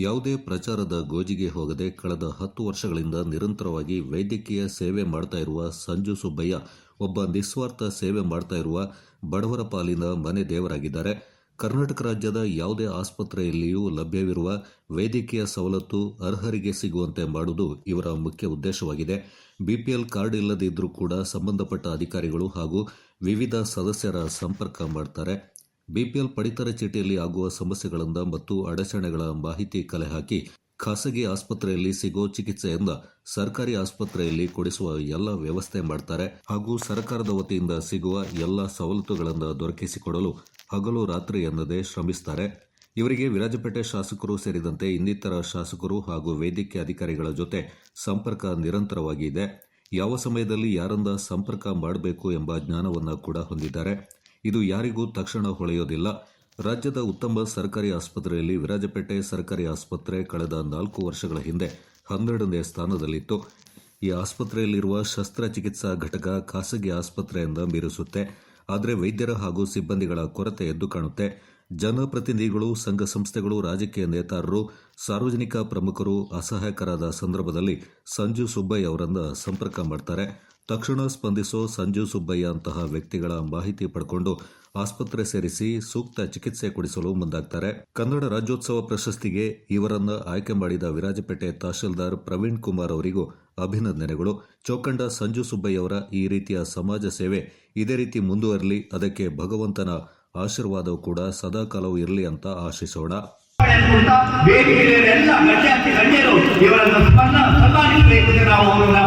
ಯಾವುದೇ ಪ್ರಚಾರದ ಗೋಜಿಗೆ ಹೋಗದೆ ಕಳೆದ ಹತ್ತು ವರ್ಷಗಳಿಂದ ನಿರಂತರವಾಗಿ ವೈದ್ಯಕೀಯ ಸೇವೆ ಮಾಡ್ತಾ ಇರುವ ಸಂಜು ಸುಬ್ಬಯ್ಯ ಒಬ್ಬ ನಿಸ್ವಾರ್ಥ ಸೇವೆ ಮಾಡ್ತಾ ಇರುವ ಬಡವರ ಪಾಲಿನ ಮನೆ ದೇವರಾಗಿದ್ದಾರೆ. ಕರ್ನಾಟಕ ರಾಜ್ಯದ ಯಾವುದೇ ಆಸ್ಪತ್ರೆಯಲ್ಲಿಯೂ ಲಭ್ಯವಿರುವ ವೈದ್ಯಕೀಯ ಸವಲತ್ತು ಅರ್ಹರಿಗೆ ಸಿಗುವಂತೆ ಮಾಡುವುದು ಇವರ ಮುಖ್ಯ ಉದ್ದೇಶವಾಗಿದೆ. ಬಿಪಿಎಲ್ ಕಾರ್ಡ್ ಇಲ್ಲದಿದ್ದರೂ ಕೂಡ ಸಂಬಂಧಪಟ್ಟ ಅಧಿಕಾರಿಗಳು ಹಾಗೂ ವಿವಿಧ ಸದಸ್ಯರ ಸಂಪರ್ಕ ಮಾಡ್ತಾರೆ. ಬಿಪಿಎಲ್ ಪಡಿತರ ಚೀಟಿಯಲ್ಲಿ ಆಗುವ ಸಮಸ್ಯೆಗಳಿಂದ ಮತ್ತು ಅಡಚಣೆಗಳ ಮಾಹಿತಿ ಕಲೆ ಹಾಕಿ ಖಾಸಗಿ ಆಸ್ಪತ್ರೆಯಲ್ಲಿ ಸಿಗೋ ಚಿಕಿತ್ಸೆಯಿಂದ ಸರ್ಕಾರಿ ಆಸ್ಪತ್ರೆಯಲ್ಲಿ ಕೊಡಿಸುವ ಎಲ್ಲ ವ್ಯವಸ್ಥೆ ಮಾಡ್ತಾರೆ ಹಾಗೂ ಸರ್ಕಾರದ ವತಿಯಿಂದ ಸಿಗುವ ಎಲ್ಲ ಸವಲತ್ತುಗಳನ್ನು ದೊರಕಿಸಿಕೊಡಲು ಹಗಲು ರಾತ್ರಿ ಎನ್ನದೇ ಶ್ರಮಿಸ್ತಾರೆ. ಇವರಿಗೆ ವಿರಾಜಪೇಟೆ ಶಾಸಕರು ಸೇರಿದಂತೆ ಇನ್ನಿತರ ಶಾಸಕರು ಹಾಗೂ ವೈದ್ಯಕೀಯ ಅಧಿಕಾರಿಗಳ ಜೊತೆ ಸಂಪರ್ಕ ನಿರಂತರವಾಗಿ ಇದೆ ಯಾವ ಸಮಯದಲ್ಲಿ ಯಾರನ್ನ ಸಂಪರ್ಕ ಮಾಡಬೇಕು ಎಂಬ ಜ್ಞಾನವನ್ನು ಕೂಡ ಹೊಂದಿದ್ದಾರೆ. ಇದು ಯಾರಿಗೂ ತಕ್ಷಣ ಹೊಳೆಯೋದಿಲ್ಲ. ರಾಜ್ಯದ ಉತ್ತಮ ಸರ್ಕಾರಿ ಆಸ್ಪತ್ರೆಯಲ್ಲಿ ವಿರಾಜಪೇಟೆ ಸರ್ಕಾರಿ ಆಸ್ಪತ್ರೆ ಕಳೆದ ನಾಲ್ಕು ವರ್ಷಗಳ ಹಿಂದೆ ಹನ್ನೆರಡನೇ ಸ್ಥಾನದಲ್ಲಿತ್ತು. ಈ ಆಸ್ಪತ್ರೆಯಲ್ಲಿರುವ ಶಸ್ತ್ರಚಿಕಿತ್ಸಾ ಘಟಕ ಖಾಸಗಿ ಆಸ್ಪತ್ರೆಯಿಂದ ಮೀರಿಸುತ್ತೆ. ಆದರೆ ವೈದ್ಯರ ಹಾಗೂ ಸಿಬ್ಬಂದಿಗಳ ಕೊರತೆ ಎದ್ದು ಕಾಣುತ್ತೆ. ಜನಪ್ರತಿನಿಧಿಗಳು, ಸಂಘ ಸಂಸ್ಥೆಗಳು, ರಾಜಕೀಯ ನೇತಾರರು, ಸಾರ್ವಜನಿಕ ಪ್ರಮುಖರು ಅಸಹಾಯಕರಾದ ಸಂದರ್ಭದಲ್ಲಿ ಸಂಜು ಸುಬ್ಬಯ್ಯ ಅವರನ್ನು ಸಂಪರ್ಕ ಮಾಡ್ತಾರೆ. ತಕ್ಷಣ ಸ್ಪಂದಿಸೋ ಸಂಜು ಸುಬ್ಬಯ್ಯ ಅಂತಹ ವ್ಯಕ್ತಿಗಳ ಮಾಹಿತಿ ಪಡ್ಕೊಂಡು ಆಸ್ಪತ್ರೆ ಸೇರಿಸಿ ಸೂಕ್ತ ಚಿಕಿತ್ಸೆ ಕೊಡಿಸಲು ಮುಂದಾಗ್ತಾರೆ. ಕನ್ನಡ ರಾಜ್ಯೋತ್ಸವ ಪ್ರಶಸ್ತಿಗೆ ಇವರನ್ನು ಆಯ್ಕೆ ಮಾಡಿದ ವಿರಾಜಪೇಟೆ ತಹಶೀಲ್ದಾರ್ ಪ್ರವೀಣ್ ಕುಮಾರ್ ಅವರಿಗೂ ಅಭಿನಂದನೆಗಳು. ಚೌಕಂಡ ಸಂಜು ಸುಬ್ಬಯ್ಯವರ ಈ ರೀತಿಯ ಸಮಾಜ ಸೇವೆ ಇದೇ ರೀತಿ ಮುಂದುವರಲಿ, ಅದಕ್ಕೆ ಭಗವಂತನ ಆಶೀರ್ವಾದವೂ ಕೂಡ ಸದಾಕಾಲವೂ ಇರಲಿ ಅಂತ ಆಶಿಸೋಣ. ಇವರನ್ನು ನಾವು ಅವರನ್ನ